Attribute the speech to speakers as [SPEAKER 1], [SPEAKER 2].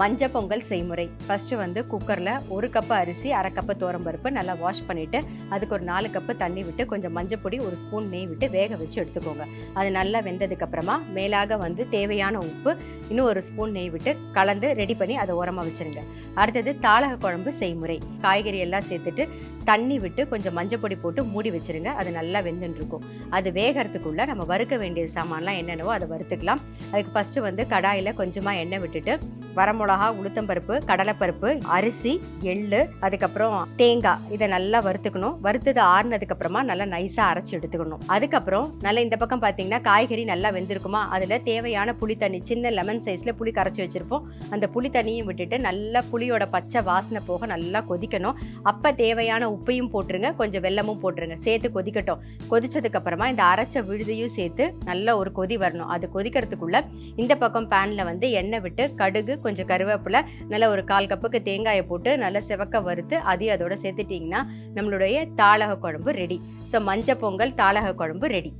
[SPEAKER 1] மஞ்ச பொங்கல் செய்முறை. ஃபர்ஸ்ட் வந்து குக்கரில் ஒரு கப்பு அரிசி அரை கப்பு பருப்பு நல்லா வாஷ் பண்ணிட்டு அதுக்கு ஒரு நாலு கப்பு தண்ணி விட்டு கொஞ்சம் மஞ்சப்பொடி ஒரு ஸ்பூன் நெய் விட்டு வேக வச்சு எடுத்துக்கோங்க. அது நல்லா வெந்ததுக்கு அப்புறமா மேலாக வந்து தேவையான உப்பு இன்னும் ஒரு ஸ்பூன் நெய் விட்டு கலந்து ரெடி பண்ணி அதை உரமா வச்சிருங்க. அடுத்தது தாளக குழம்பு செய்முறை. காய்கறி எல்லாம் சேர்த்துட்டு தண்ணி விட்டு கொஞ்சம் மஞ்சப்பொடி போட்டு மூடி வச்சிருங்க. அது நல்லா வெந்துன்னு இருக்கும் அது வேகறதுக்குள்ள நம்ம வறுக்க வேண்டிய சாமான்லாம் என்னென்னவோ அதை வறுத்துக்கலாம். அதுக்கு ஃபர்ஸ்ட் வந்து கடாயில் கொஞ்சமாக எண்ணெய் விட்டுட்டு மிளகா உளுத்தம்பருப்பு கடலைப்பருப்பு அரிசி எள்ளு அதுக்கப்புறம் தேங்காய் இதை நல்லா வறுத்துக்கணும். வறுத்தது ஆறுனதுக்கு அப்புறமா நல்லா நைஸாக அரைச்சி எடுத்துக்கணும். அதுக்கப்புறம் நல்லா இந்த பக்கம் பார்த்தீங்கன்னா காய்கறி நல்லா வெந்திருக்குமா? அதில் தேவையான புளி தண்ணி சின்ன லெமன் சைஸில் புளி கரைச்சி வச்சுருப்போம். அந்த புளி தண்ணியும் விட்டுட்டு நல்லா புளியோட பச்சை வாசனை போக நல்லா கொதிக்கணும். அப்போ தேவையான உப்பையும் போட்டுருங்க. கொஞ்சம் வெல்லமும் போட்டுருங்க. சேர்த்து கொதிக்கட்டும். கொதிச்சதுக்கப்புறமா இந்த அரைச்ச விழுதையும் சேர்த்து நல்லா ஒரு கொதி வரணும். அது கொதிக்கிறதுக்குள்ளே இந்த பக்கம் பேனில் வந்து எண்ணெய் விட்டு கடுகு கொஞ்சம் கருவேப்பிலை நல்லா ஒரு கால் கப்புக்கு தேங்காயை போட்டு நல்லா சிவக்க வறுத்து அதையும் அதோட சேர்த்துட்டிங்கன்னா நம்மளுடைய தாளக குழம்பு ரெடி ஸோ மஞ்சள் பொங்கல் தாளக குழம்பு ரெடி